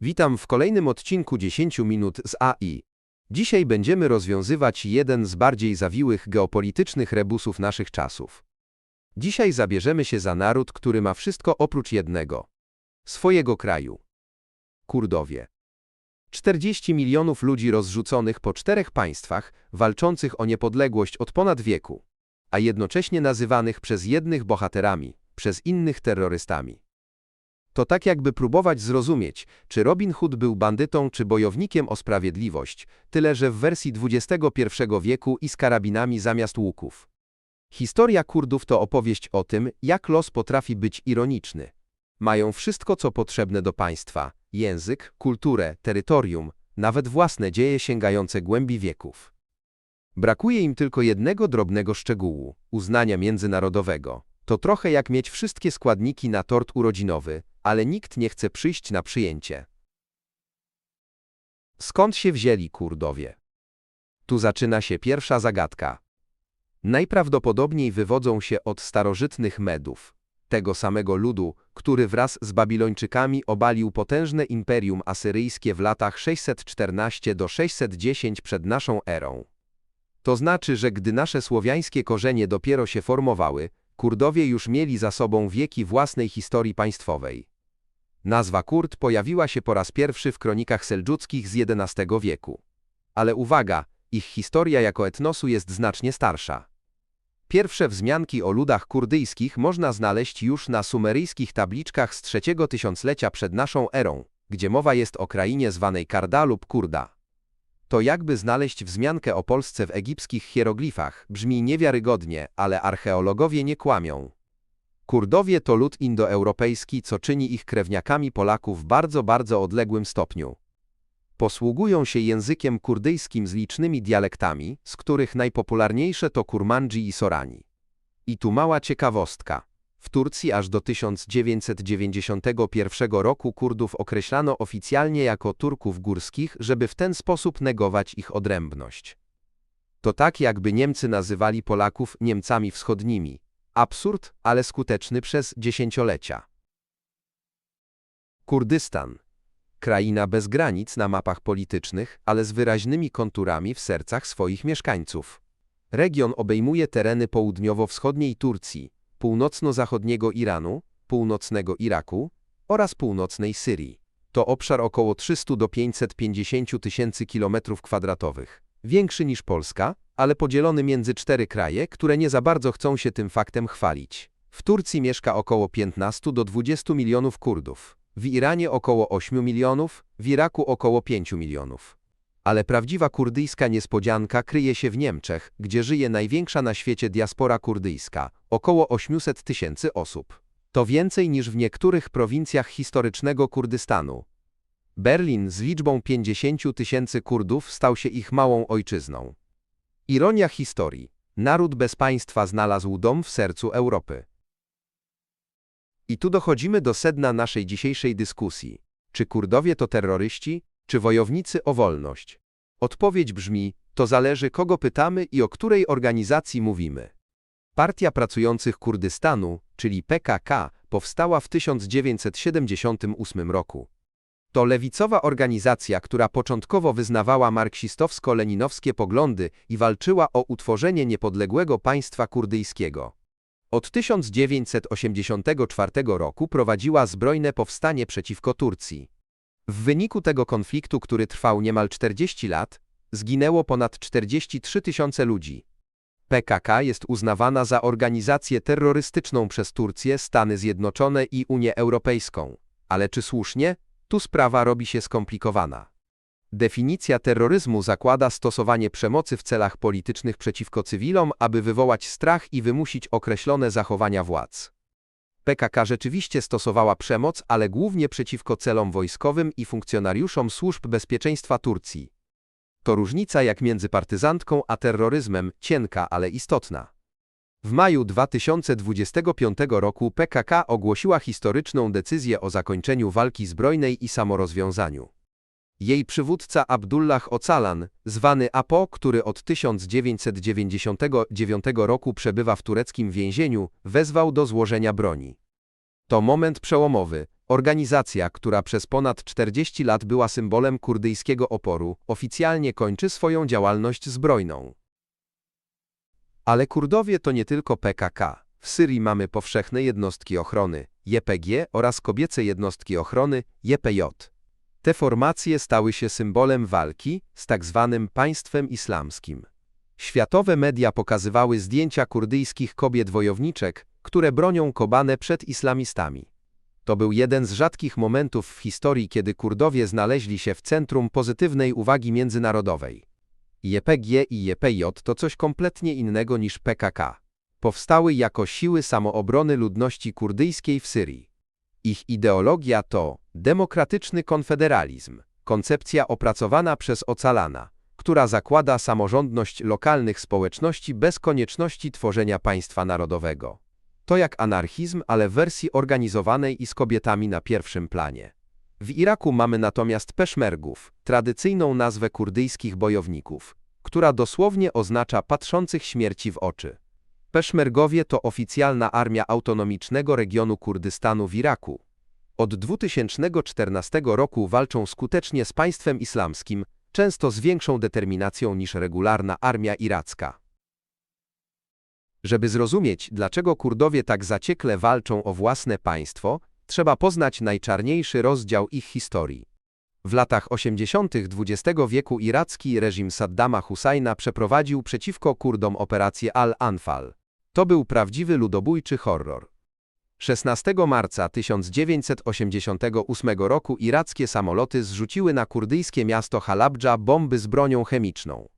Witam w kolejnym odcinku 10 minut z AI. Dzisiaj będziemy rozwiązywać jeden z bardziej zawiłych geopolitycznych rebusów naszych czasów. Dzisiaj zabierzemy się za naród, który ma wszystko oprócz jednego swojego kraju. Kurdowie. 40 milionów ludzi rozrzuconych po czterech państwach, walczących o niepodległość od ponad wieku, a jednocześnie nazywanych przez jednych bohaterami, przez innych terrorystami. To tak jakby próbować zrozumieć, czy Robin Hood był bandytą czy bojownikiem o sprawiedliwość, tyle że w wersji XXI wieku i z karabinami zamiast łuków. Historia Kurdów to opowieść o tym, jak los potrafi być ironiczny. Mają wszystko, co potrzebne do państwa język, kulturę, terytorium, nawet własne dzieje sięgające głębi wieków. Brakuje im tylko jednego drobnego szczegółu uznania międzynarodowego. To trochę jak mieć wszystkie składniki na tort urodzinowy, ale nikt nie chce przyjść na przyjęcie. Skąd się wzięli Kurdowie? Tu zaczyna się pierwsza zagadka. Najprawdopodobniej wywodzą się od starożytnych Medów, tego samego ludu, który wraz z Babilończykami obalił potężne imperium asyryjskie w latach 614 do 610 przed naszą erą. To znaczy, że gdy nasze słowiańskie korzenie dopiero się formowały, Kurdowie już mieli za sobą wieki własnej historii państwowej. Nazwa Kurd pojawiła się po raz pierwszy w kronikach seldżuckich z XI wieku. Ale uwaga, ich historia jako etnosu jest znacznie starsza. Pierwsze wzmianki o ludach kurdyjskich można znaleźć już na sumeryjskich tabliczkach z trzeciego tysiąclecia przed naszą erą, gdzie mowa jest o krainie zwanej Karda lub Kurda. To jakby znaleźć wzmiankę o Polsce w egipskich hieroglifach, brzmi niewiarygodnie, ale archeologowie nie kłamią. Kurdowie to lud indoeuropejski, co czyni ich krewniakami Polaków w bardzo, bardzo odległym stopniu. Posługują się językiem kurdyjskim z licznymi dialektami, z których najpopularniejsze to kurmandży i sorani. I tu mała ciekawostka. W Turcji aż do 1991 roku Kurdów określano oficjalnie jako Turków górskich, żeby w ten sposób negować ich odrębność. To tak jakby Niemcy nazywali Polaków Niemcami wschodnimi. Absurd, ale skuteczny przez dziesięciolecia. Kurdystan. Kraina bez granic na mapach politycznych, ale z wyraźnymi konturami w sercach swoich mieszkańców. Region obejmuje tereny południowo-wschodniej Turcji, północno-zachodniego Iranu, północnego Iraku oraz północnej Syrii. To obszar około 300 do 550 tysięcy kilometrów kwadratowych. Większy niż Polska, ale podzielony między cztery kraje, które nie za bardzo chcą się tym faktem chwalić. W Turcji mieszka około 15 do 20 milionów Kurdów, w Iranie około 8 milionów, w Iraku około 5 milionów. Ale prawdziwa kurdyjska niespodzianka kryje się w Niemczech, gdzie żyje największa na świecie diaspora kurdyjska, około 800 tysięcy osób. To więcej niż w niektórych prowincjach historycznego Kurdystanu. Berlin z liczbą 50 tysięcy Kurdów stał się ich małą ojczyzną. Ironia historii. Naród bez państwa znalazł dom w sercu Europy. I tu dochodzimy do sedna naszej dzisiejszej dyskusji. Czy Kurdowie to terroryści, czy wojownicy o wolność? Odpowiedź brzmi, to zależy kogo pytamy i o której organizacji mówimy. Partia Pracujących Kurdystanu, czyli PKK, powstała w 1978 roku. To lewicowa organizacja, która początkowo wyznawała marksistowsko-leninowskie poglądy i walczyła o utworzenie niepodległego państwa kurdyjskiego. Od 1984 roku prowadziła zbrojne powstanie przeciwko Turcji. W wyniku tego konfliktu, który trwał niemal 40 lat, zginęło ponad 43 tysiące ludzi. PKK jest uznawana za organizację terrorystyczną przez Turcję, Stany Zjednoczone i Unię Europejską. Ale czy słusznie? Tu sprawa robi się skomplikowana. Definicja terroryzmu zakłada stosowanie przemocy w celach politycznych przeciwko cywilom, aby wywołać strach i wymusić określone zachowania władz. PKK rzeczywiście stosowała przemoc, ale głównie przeciwko celom wojskowym i funkcjonariuszom służb bezpieczeństwa Turcji. To różnica jak między partyzantką a terroryzmem, cienka, ale istotna. W maju 2025 roku PKK ogłosiła historyczną decyzję o zakończeniu walki zbrojnej i samorozwiązaniu. Jej przywódca Abdullah Ocalan, zwany Apo, który od 1999 roku przebywa w tureckim więzieniu, wezwał do złożenia broni. To moment przełomowy. Organizacja, która przez ponad 40 lat była symbolem kurdyjskiego oporu, oficjalnie kończy swoją działalność zbrojną. Ale Kurdowie to nie tylko PKK. W Syrii mamy powszechne jednostki ochrony, JPG oraz kobiece jednostki ochrony, JPJ. Te formacje stały się symbolem walki z tak zwanym państwem islamskim. Światowe media pokazywały zdjęcia kurdyjskich kobiet wojowniczek, które bronią Kobane przed islamistami. To był jeden z rzadkich momentów w historii, kiedy Kurdowie znaleźli się w centrum pozytywnej uwagi międzynarodowej. JPG i JPJ to coś kompletnie innego niż PKK. Powstały jako siły samoobrony ludności kurdyjskiej w Syrii. Ich ideologia to demokratyczny konfederalizm, koncepcja opracowana przez Ocalana, która zakłada samorządność lokalnych społeczności bez konieczności tworzenia państwa narodowego. To jak anarchizm, ale w wersji organizowanej i z kobietami na pierwszym planie. W Iraku mamy natomiast peszmergów, tradycyjną nazwę kurdyjskich bojowników, która dosłownie oznacza patrzących śmierci w oczy. Peszmergowie to oficjalna armia autonomicznego regionu Kurdystanu w Iraku. Od 2014 roku walczą skutecznie z państwem islamskim, często z większą determinacją niż regularna armia iracka. Żeby zrozumieć, dlaczego Kurdowie tak zaciekle walczą o własne państwo, trzeba poznać najczarniejszy rozdział ich historii. W latach 80. XX wieku iracki reżim Saddama Husajna przeprowadził przeciwko Kurdom operację Al-Anfal. To był prawdziwy ludobójczy horror. 16 marca 1988 roku irackie samoloty zrzuciły na kurdyjskie miasto Halabdża bomby z bronią chemiczną.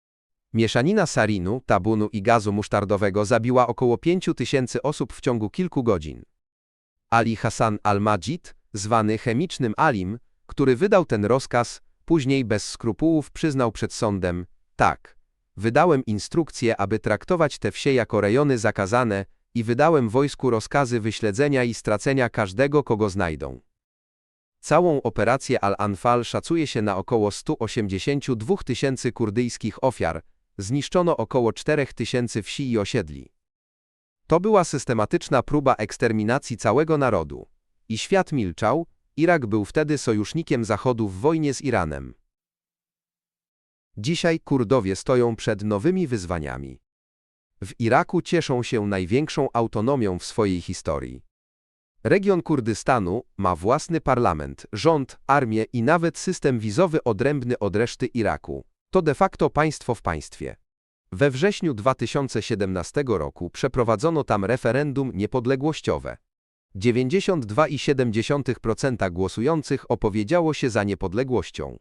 Mieszanina sarinu, tabunu i gazu musztardowego zabiła około 5 tysięcy osób w ciągu kilku godzin. Ali Hassan al-Majid, zwany chemicznym Alim, który wydał ten rozkaz, później bez skrupułów przyznał przed sądem, tak, wydałem instrukcję, aby traktować te wsie jako rejony zakazane i wydałem wojsku rozkazy wyśledzenia i stracenia każdego, kogo znajdą. Całą operację Al-Anfal szacuje się na około 182 tysięcy kurdyjskich ofiar, zniszczono około 4 tysięcy wsi i osiedli. To była systematyczna próba eksterminacji całego narodu. I świat milczał, Irak był wtedy sojusznikiem Zachodu w wojnie z Iranem. Dzisiaj Kurdowie stoją przed nowymi wyzwaniami. W Iraku cieszą się największą autonomią w swojej historii. Region Kurdystanu ma własny parlament, rząd, armię i nawet system wizowy odrębny od reszty Iraku. To de facto państwo w państwie. We wrześniu 2017 roku przeprowadzono tam referendum niepodległościowe. 92,7% głosujących opowiedziało się za niepodległością.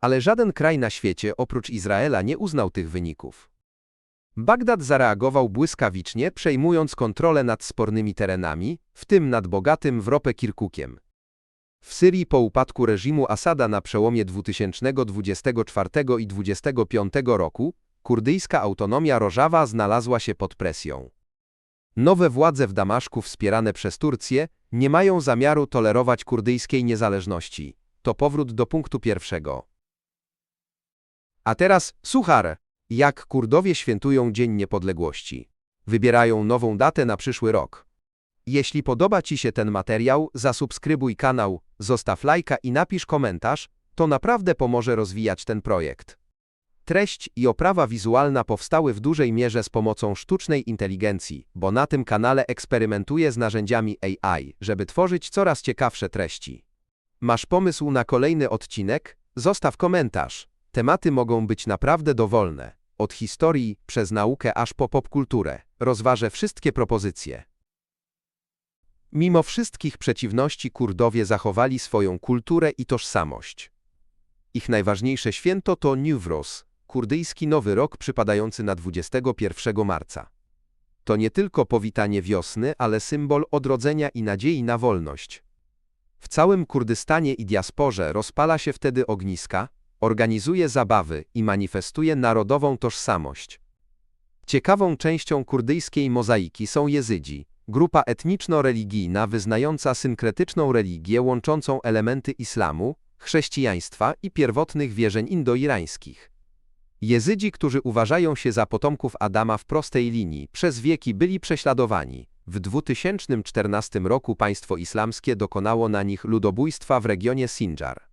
Ale żaden kraj na świecie oprócz Izraela nie uznał tych wyników. Bagdad zareagował błyskawicznie, przejmując kontrolę nad spornymi terenami, w tym nad bogatym w ropę Kirkukiem. W Syrii po upadku reżimu Asada na przełomie 2024 i 2025 roku, kurdyjska autonomia Rożawa znalazła się pod presją. Nowe władze w Damaszku wspierane przez Turcję nie mają zamiaru tolerować kurdyjskiej niezależności. To powrót do punktu pierwszego. A teraz suchar. Jak Kurdowie świętują Dzień Niepodległości? Wybierają nową datę na przyszły rok. Jeśli podoba Ci się ten materiał, zasubskrybuj kanał, zostaw lajka i napisz komentarz, to naprawdę pomoże rozwijać ten projekt. Treść i oprawa wizualna powstały w dużej mierze z pomocą sztucznej inteligencji, bo na tym kanale eksperymentuję z narzędziami AI, żeby tworzyć coraz ciekawsze treści. Masz pomysł na kolejny odcinek? Zostaw komentarz. Tematy mogą być naprawdę dowolne. Od historii przez naukę aż po popkulturę. Rozważę wszystkie propozycje. Mimo wszystkich przeciwności Kurdowie zachowali swoją kulturę i tożsamość. Ich najważniejsze święto to Newroz, kurdyjski Nowy Rok przypadający na 21 marca. To nie tylko powitanie wiosny, ale symbol odrodzenia i nadziei na wolność. W całym Kurdystanie i diasporze rozpala się wtedy ogniska, organizuje zabawy i manifestuje narodową tożsamość. Ciekawą częścią kurdyjskiej mozaiki są jezydzi, grupa etniczno-religijna wyznająca synkretyczną religię łączącą elementy islamu, chrześcijaństwa i pierwotnych wierzeń indoirańskich. Jezydzi, którzy uważają się za potomków Adama w prostej linii, przez wieki byli prześladowani, W 2014 roku państwo islamskie dokonało na nich ludobójstwa w regionie Sinjar.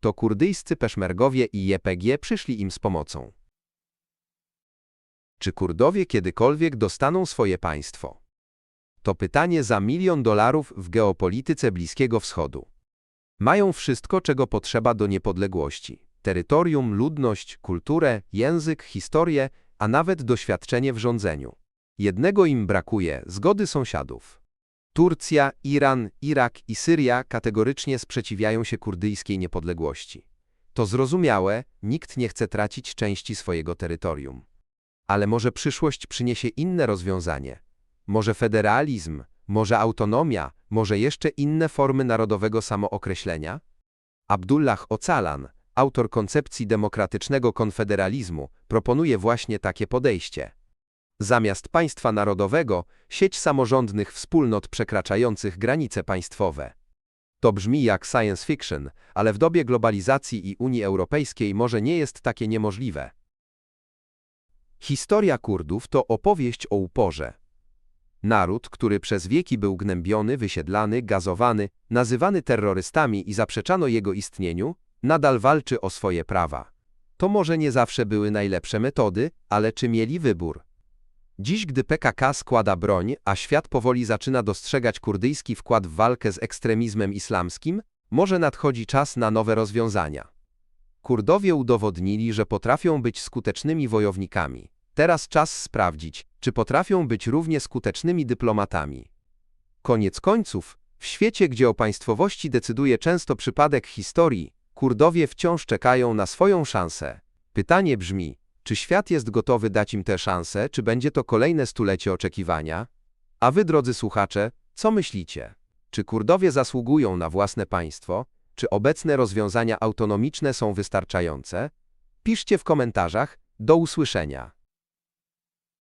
To kurdyjscy peszmergowie i JPG przyszli im z pomocą. Czy Kurdowie kiedykolwiek dostaną swoje państwo? To pytanie za milion dolarów w geopolityce Bliskiego Wschodu. Mają wszystko, czego potrzeba do niepodległości. Terytorium, ludność, kulturę, język, historię, a nawet doświadczenie w rządzeniu. Jednego im brakuje – zgody sąsiadów. Turcja, Iran, Irak i Syria kategorycznie sprzeciwiają się kurdyjskiej niepodległości. To zrozumiałe, nikt nie chce tracić części swojego terytorium. Ale może przyszłość przyniesie inne rozwiązanie. Może federalizm, może autonomia, może jeszcze inne formy narodowego samookreślenia? Abdullah Ocalan, autor koncepcji demokratycznego konfederalizmu, proponuje właśnie takie podejście. Zamiast państwa narodowego, sieć samorządnych wspólnot przekraczających granice państwowe. To brzmi jak science fiction, ale w dobie globalizacji i Unii Europejskiej może nie jest takie niemożliwe. Historia Kurdów to opowieść o uporze. Naród, który przez wieki był gnębiony, wysiedlany, gazowany, nazywany terrorystami i zaprzeczano jego istnieniu, nadal walczy o swoje prawa. To może nie zawsze były najlepsze metody, ale czy mieli wybór? Dziś, gdy PKK składa broń, a świat powoli zaczyna dostrzegać kurdyjski wkład w walkę z ekstremizmem islamskim, może nadchodzi czas na nowe rozwiązania. Kurdowie udowodnili, że potrafią być skutecznymi wojownikami. Teraz czas sprawdzić, czy potrafią być równie skutecznymi dyplomatami. Koniec końców, w świecie, gdzie o państwowości decyduje często przypadek historii, Kurdowie wciąż czekają na swoją szansę. Pytanie brzmi, czy świat jest gotowy dać im tę szansę, czy będzie to kolejne stulecie oczekiwania? A wy, drodzy słuchacze, co myślicie? Czy Kurdowie zasługują na własne państwo? Czy obecne rozwiązania autonomiczne są wystarczające? Piszcie w komentarzach. Do usłyszenia.